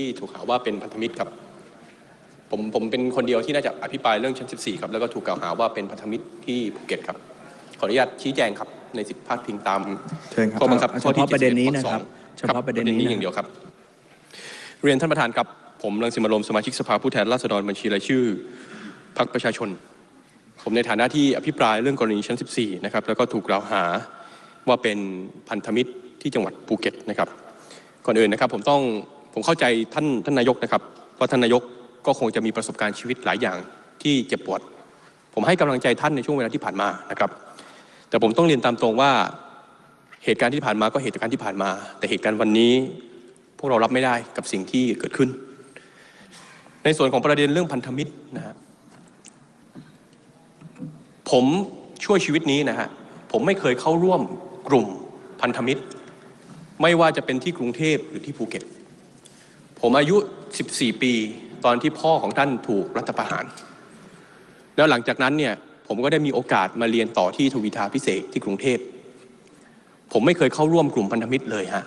ที่ถูกหาว่าเป็นพันธมิตรครับผมผมเป็นคนเดียวที่น่าจะอภิปรายเรื่องชั้น 14 ครับแล้วก็ถูกกล่าวหาว่าเป็นพันธมิตรที่ภูเก็ตครับ ขออนุญาตชี้แจงครับในสิทธิพาดพิงตามเชิญครับข้อบังคับเอาข้อที่เฉพาะประเด็นนี้71นะครับข้อสองเฉพาะประเด็นนี้อย่างเดียวครับ เรียนท่านประธานครับ ผมรังสิมันต์โรมสมาชิกสภาผู้แทนราษฎรบัญชีรายชื่อพรรคประชาชน ผมในฐานะที่อภิปรายเรื่องกรณีชั้น 14 นะครับแล้วก็ถูกกล่าวหาว่าเป็นพันธมิตรที่จังหวัดภูเก็ตนะครับ ก่อนอื่นนะครับผมต้อง ผมเข้าใจท่านท่านนายกนะครับว่าท่านนายกก็คงจะมีประสบการณ์ชีวิตหลายอย่างที่เจ็บปวด ผมให้กำลังใจท่านในช่วงเวลาที่ผ่านมานะครับ แต่ผมต้องเรียนตามตรงว่าเหตุการณ์ที่ผ่านมาก็เหตุการณ์ที่ผ่านมา แต่เหตุการณ์วันนี้พวกเรารับไม่ได้กับสิ่งที่เกิดขึ้น ในส่วนของประเด็นเรื่องพันธมิตรนะฮะผมช่วยชีวิตนี้นะฮะผมไม่เคยเข้าร่วมกลุ่มพันธมิตร ไม่ว่าจะเป็นที่กรุงเทพหรือที่ภูเก็ต ผมอายุ 14 ปี ตอนที่พ่อของท่านถูกรัฐประหาร แล้วหลังจากนั้นเนี่ยผมก็ได้มีโอกาสมาเรียนต่อที่ทวีทาพิเศษที่กรุงเทพ ผมไม่เคยเข้าร่วมกลุ่มพันธมิตรเลยฮะ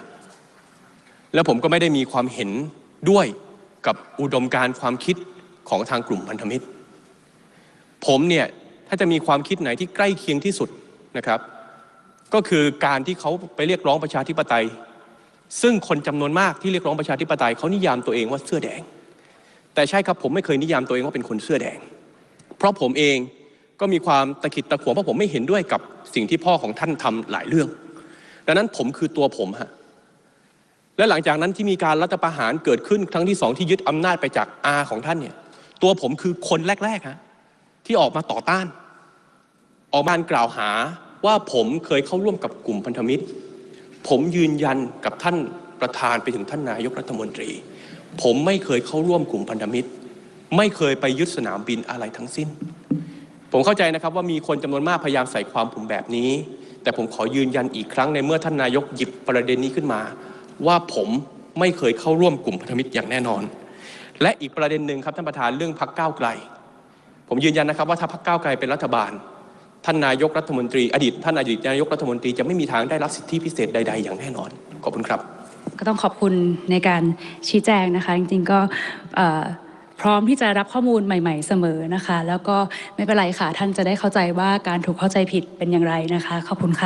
แล้วผมก็ไม่ได้มีความเห็นด้วยกับอุดมการความคิดของทางกลุ่มพันธมิตร ผมเนี่ยถ้าจะมีความคิดไหนที่ใกล้เคียงที่สุดนะครับ ก็คือการที่เขาไปเรียกร้องประชาธิปไตย ซึ่งคนจำนวนมากที่เรียกร้องประชาธิปไตยเขานิยามตัวเองว่าเสื้อแดง แต่ใช่ครับผมไม่เคยนิยามตัวเองว่าเป็นคนเสื้อแดง เพราะผมเองก็มีความตะขิดตะขวงเพราะผมไม่เห็นด้วยกับสิ่งที่พ่อของท่านทำหลายเรื่อง ดังนั้นผมคือตัวผมฮะและหลังจากนั้นที่มีการรัฐประหารเกิดขึ้นครั้งที่สองที่ยึดอำนาจไปจากอาของท่านเนี่ยตัวผมคือคนแรกๆฮะที่ออกมาต่อต้าน ออกมากล่าวหาว่าผมเคยเข้าร่วมกับกลุ่มพันธมิตร ผมยืนยันกับท่านประธานไปถึงท่านนายกรัฐมนตรี ผมไม่เคยเข้าร่วมกลุ่มพันธมิตร ไม่เคยไปยึดสนามบินอะไรทั้งสิ้น ผมเข้าใจนะครับว่ามีคนจำนวนมากพยายามใส่ความผมแบบนี้ แต่ผมขอยืนยันอีกครั้งในเมื่อท่านนายกหยิบประเด็นนี้ขึ้นมา ว่าผมไม่เคยเข้าร่วมกลุ่มพันธมิตรอย่างแน่นอน และอีกประเด็นหนึ่งครับท่านประธานเรื่องพักก้าวไกล ผมยืนยันนะครับว่าถ้าพักก้าวไกลเป็นรัฐบาล ท่านนายกรัฐมนตรี อดีตท่านอดีตนายกรัฐมนตรีจะไม่มีทางได้รับสิทธิพิเศษใด ๆ อย่างแน่นอน ขอบคุณครับ ก็ต้องขอบคุณในการชี้แจงนะคะ จริงๆก็พร้อมที่จะรับข้อมูลใหม่ ๆ เสมอนะคะ แล้วก็ไม่เป็นไรค่ะท่านจะได้เข้าใจว่าการถูกเข้าใจผิดเป็นอย่างไรนะคะ ขอบคุณค่ะ